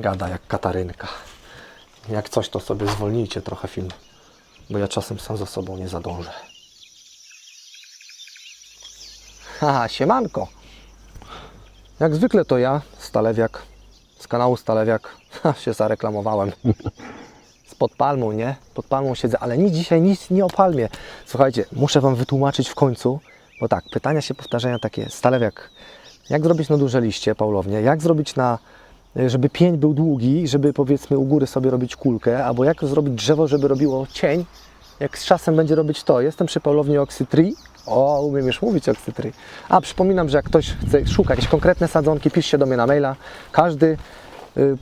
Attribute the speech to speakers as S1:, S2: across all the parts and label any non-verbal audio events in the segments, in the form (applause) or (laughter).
S1: gada jak Katarynka. Jak coś, to sobie zwolnijcie trochę film, bo ja czasem sam za sobą nie zadążę. Haha, siemanko. Jak zwykle to ja, Stalewiak, z kanału Stalewiak, (laughs) się zareklamowałem. Spod palmą, nie? Pod palmą siedzę, ale nic dzisiaj nic nie o palmie. Słuchajcie, muszę Wam wytłumaczyć w końcu, bo tak, pytania się powtarzają takie, Stalewiak, jak zrobić na duże liście, Paulownie, jak zrobić na, żeby pień był długi, żeby powiedzmy u góry sobie robić kulkę, albo jak zrobić drzewo, żeby robiło cień, jak z czasem będzie robić to. Jestem przy Paulowni Oxytree. O, umiem już mówić Oxytree. A, przypominam, że jak ktoś chce szukać jakieś konkretne sadzonki, piszcie do mnie na maila. Każdy, y,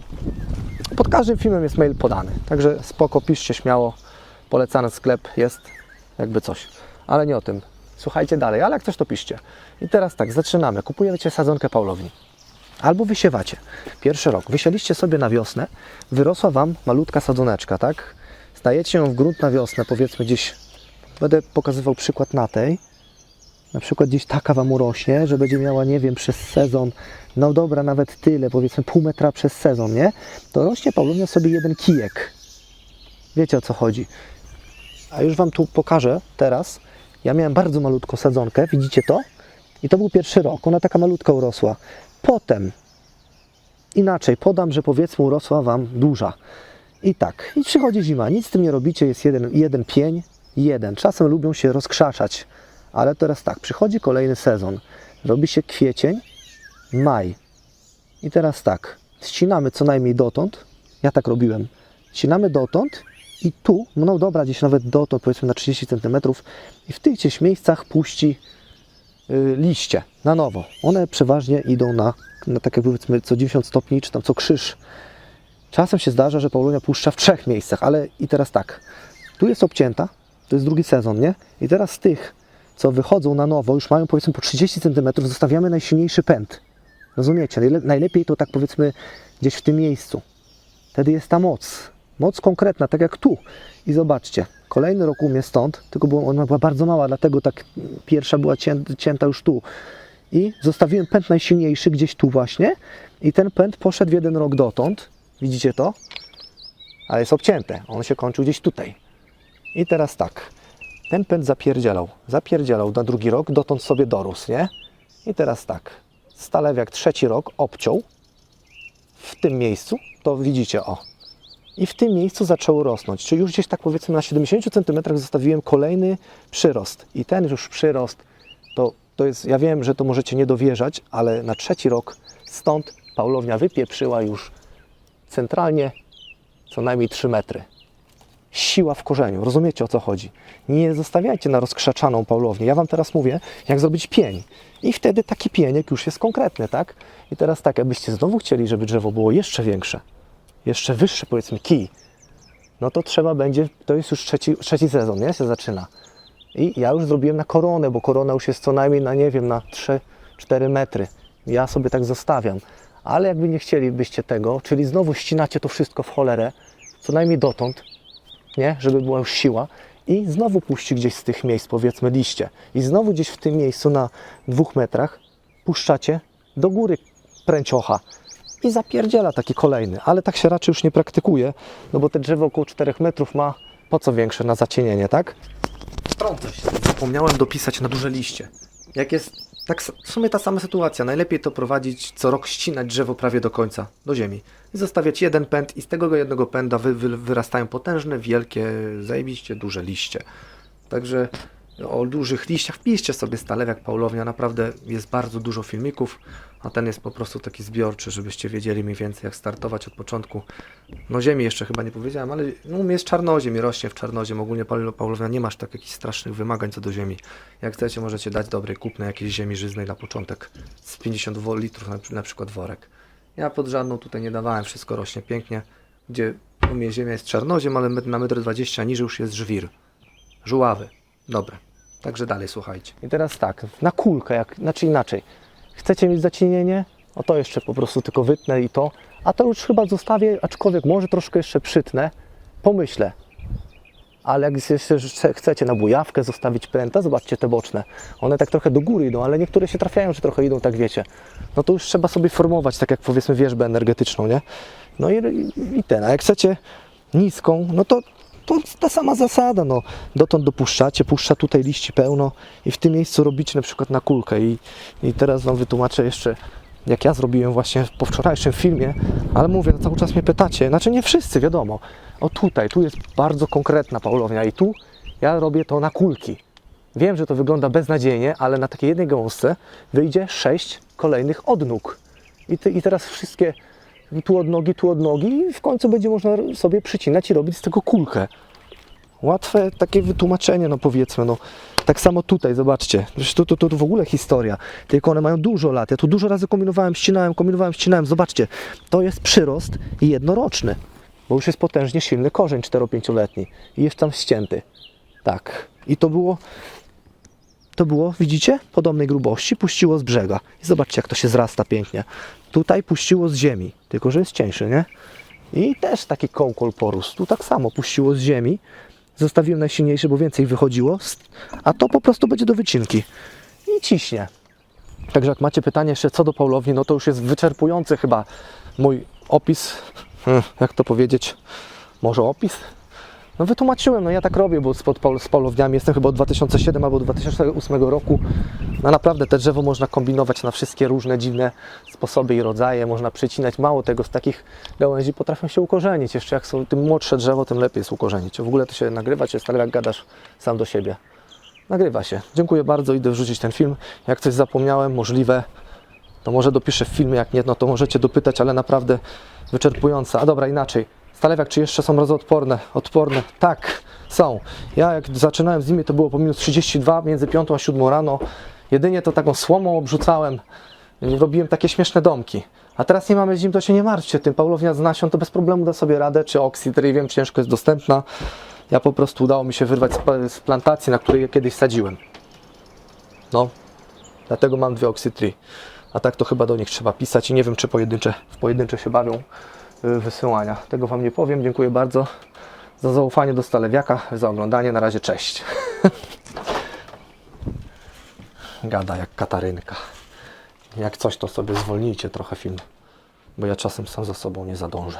S1: pod każdym filmem jest mail podany. Także spoko, piszcie śmiało. Polecany sklep jest, jakby coś. Ale nie o tym. Słuchajcie dalej, ale jak coś to piszcie. I teraz tak, zaczynamy. Kupujecie sadzonkę Paulowni. Albo wysiewacie. Pierwszy rok. Wysieliście sobie na wiosnę, wyrosła Wam malutka sadzoneczka, tak? Stajecie ją w grunt na wiosnę, powiedzmy gdzieś, będę pokazywał przykład na tej, na przykład gdzieś taka Wam urośnie, że będzie miała, nie wiem, przez sezon, no dobra, nawet tyle, powiedzmy pół metra przez sezon, nie? To rośnie Paulownia sobie jeden kijek. Wiecie o co chodzi. A już Wam tu pokażę teraz. Ja miałem bardzo malutką sadzonkę, widzicie to? I to był pierwszy rok, ona taka malutka urosła. Potem, inaczej, podam, że powiedzmy urosła Wam duża. I tak, i przychodzi zima, nic z tym nie robicie, jest jeden, jeden pień, jeden. Czasem lubią się rozkrzaszać, ale teraz tak, przychodzi kolejny sezon. Robi się kwiecień, maj. I teraz tak, ścinamy co najmniej dotąd, ja tak robiłem, ścinamy dotąd i tu, no dobra, gdzieś nawet dotąd, powiedzmy na 30 cm i w tych gdzieś miejscach puści liście na nowo. One przeważnie idą na, na takie powiedzmy co 90 stopni, czy tam co krzyż. Czasem się zdarza, że Paulonia puszcza w trzech miejscach, ale i teraz tak. Tu jest obcięta, to jest drugi sezon, nie? I teraz z tych, co wychodzą na nowo, już mają powiedzmy po 30 cm, zostawiamy najsilniejszy pęd. Rozumiecie? Najle- Najlepiej to tak powiedzmy gdzieś w tym miejscu. Wtedy jest ta moc. Moc konkretna, tak jak tu. I zobaczcie, kolejny rok u mnie stąd, tylko było, ona była bardzo mała, dlatego tak pierwsza była cię, cięta już tu. I zostawiłem pęd najsilniejszy gdzieś tu właśnie. I ten pęd poszedł jeden rok dotąd. Widzicie to? Ale jest obcięte. On się kończył gdzieś tutaj. I teraz tak. Ten pęd zapierdzielał. Zapierdzielał na drugi rok, dotąd sobie dorósł, nie? I teraz tak. Stalewiak trzeci rok obciął w tym miejscu, to widzicie, o. I w tym miejscu zaczęło rosnąć. Czyli już gdzieś tak powiedzmy na 70 cm zostawiłem kolejny przyrost. I ten już przyrost to, to jest, ja wiem, że to możecie nie dowierzać, ale na trzeci rok stąd Paulownia wypieprzyła już centralnie co najmniej 3 metry. Siła w korzeniu, rozumiecie o co chodzi? Nie zostawiajcie na rozkrzaczaną Paulownię. Ja Wam teraz mówię, jak zrobić pień. I wtedy taki pieniek już jest konkretny, tak? I teraz tak, jakbyście znowu chcieli, żeby drzewo było jeszcze większe, jeszcze wyższe, powiedzmy kij, no to trzeba będzie, to jest już trzeci, trzeci sezon, nie? Się zaczyna. I ja już zrobiłem na koronę, bo korona już jest co najmniej na, nie wiem, na 3-4 metry. Ja sobie tak zostawiam. Ale jakby nie chcielibyście tego, czyli znowu ścinacie to wszystko w cholerę, co najmniej dotąd, nie? Żeby była już siła i znowu puści gdzieś z tych miejsc, powiedzmy liście. I znowu gdzieś w tym miejscu na dwóch metrach puszczacie do góry pręciocha i zapierdziela taki kolejny, ale tak się raczej już nie praktykuje, no bo te drzewo około 4 metrów ma po co większe na zacienienie, tak? Wtrącę się. Zapomniałem dopisać na duże liście. Jak jest tak w sumie ta sama sytuacja, najlepiej to prowadzić co rok ścinać drzewo prawie do końca, do ziemi. I zostawiać jeden pęd i z tego jednego pęda wy, wy, wyrastają potężne, wielkie, zajebiście duże liście. Także o dużych liściach wpiszcie sobie Stalewiak Paulownia, naprawdę jest bardzo dużo filmików, a ten jest po prostu taki zbiorczy, żebyście wiedzieli mniej więcej jak startować od początku. No ziemi jeszcze chyba nie powiedziałem, ale no, jest czarnoziem i rośnie w czarnoziem. Ogólnie Paul- Paulownia nie masz tak jakichś strasznych wymagań co do ziemi. Jak chcecie możecie dać dobrej kupne jakiejś ziemi żyznej na początek z 50 wo- litrów na, na przykład worek. Ja pod żadną tutaj nie dawałem, wszystko rośnie pięknie. Gdzie u mnie ziemia jest czarnoziem, ale na 1,20 m niżej już jest żwir. Żuławy. Dobre. Także dalej słuchajcie. I teraz tak, na kulkę, jak, znaczy inaczej. Chcecie mieć zacienienie? O to jeszcze po prostu tylko wytnę i to. A to już chyba zostawię, aczkolwiek może troszkę jeszcze przytnę. Pomyślę. Ale jak jeszcze chce- chcecie na bujawkę zostawić pręta, zobaczcie te boczne. One tak trochę do góry idą, ale niektóre się trafiają, że trochę idą, tak wiecie. No to już trzeba sobie formować, tak jak powiedzmy wierzbę energetyczną, nie? No i, i ten, a jak chcecie niską, no to, to ta sama zasada, no. Dotąd dopuszczacie, puszcza tutaj liści pełno i w tym miejscu robicie na przykład na kulkę i, i teraz Wam wytłumaczę jeszcze, jak ja zrobiłem właśnie po wczorajszym filmie, ale mówię, no cały czas mnie pytacie, znaczy nie wszyscy, wiadomo. O tutaj, tu jest bardzo konkretna paulownia i tu ja robię to na kulki. Wiem, że to wygląda beznadziejnie, ale na takiej jednej gąsce wyjdzie sześć kolejnych odnóg. I, ty, I teraz wszystkie tu od nogi, tu od nogi i w końcu będzie można sobie przycinać i robić z tego kulkę. Łatwe takie wytłumaczenie, no powiedzmy, no. Tak samo tutaj, zobaczcie, tu, tu, tu w ogóle historia, tylko one mają dużo lat, ja tu dużo razy kombinowałem, ścinałem, kombinowałem, ścinałem, zobaczcie, to jest przyrost jednoroczny, bo już jest potężnie silny korzeń 4-5-letni i jest tam ścięty, tak, i to było, to było, widzicie, podobnej grubości, puściło z brzega i zobaczcie, jak to się zrasta pięknie, tutaj puściło z ziemi, tylko że jest cieńszy, nie? I też taki kołkol porósł. Tu tak samo puściło z ziemi. Zostawiłem najsilniejszy, bo więcej wychodziło. A to po prostu będzie do wycinki. I ciśnie. Także jak macie pytanie jeszcze co do Paulowni, no to już jest wyczerpujący chyba mój opis. Hmm, Jak to powiedzieć? Może opis? No wytłumaczyłem, no ja tak robię, bo z, pod, Paul- z Paulowniami jestem chyba od 2007 albo 2008 roku. No naprawdę te drzewo można kombinować na wszystkie różne dziwne sposoby i rodzaje, można przycinać. Mało tego, z takich gałęzi potrafią się ukorzenić. Jeszcze jak są tym młodsze drzewo, tym lepiej jest ukorzenić. W ogóle to się nagrywa, czy stale jak gadasz sam do siebie. Nagrywa się. Dziękuję bardzo, idę wrzucić ten film. Jak coś zapomniałem, możliwe, to może dopiszę w filmie, jak nie, no to możecie dopytać, ale naprawdę wyczerpująca. A dobra, inaczej. Stalewiak, czy jeszcze są mrozoodporne? Odporne? Tak, są. Ja jak zaczynałem z nimi, to było po minus 32, między 5 a 7 rano. Jedynie to taką słomą obrzucałem. Robiłem takie śmieszne domki. A teraz nie mamy z nim, to się nie martwcie. Tym Paulownia z nasion to bez problemu da sobie radę, czy Oxydry, wiem, ciężko jest dostępna. Ja po prostu udało mi się wyrwać z plantacji, na której je kiedyś sadziłem. No, dlatego mam dwie Oxy A tak to chyba do nich trzeba pisać i nie wiem, czy pojedyncze, w pojedyncze się bawią wysyłania. Tego Wam nie powiem. Dziękuję bardzo za zaufanie do Stalewiaka, za oglądanie. Na razie cześć. (laughs) Gada jak Katarynka. Jak coś, to sobie zwolnijcie trochę film, bo ja czasem sam za sobą nie zadążę.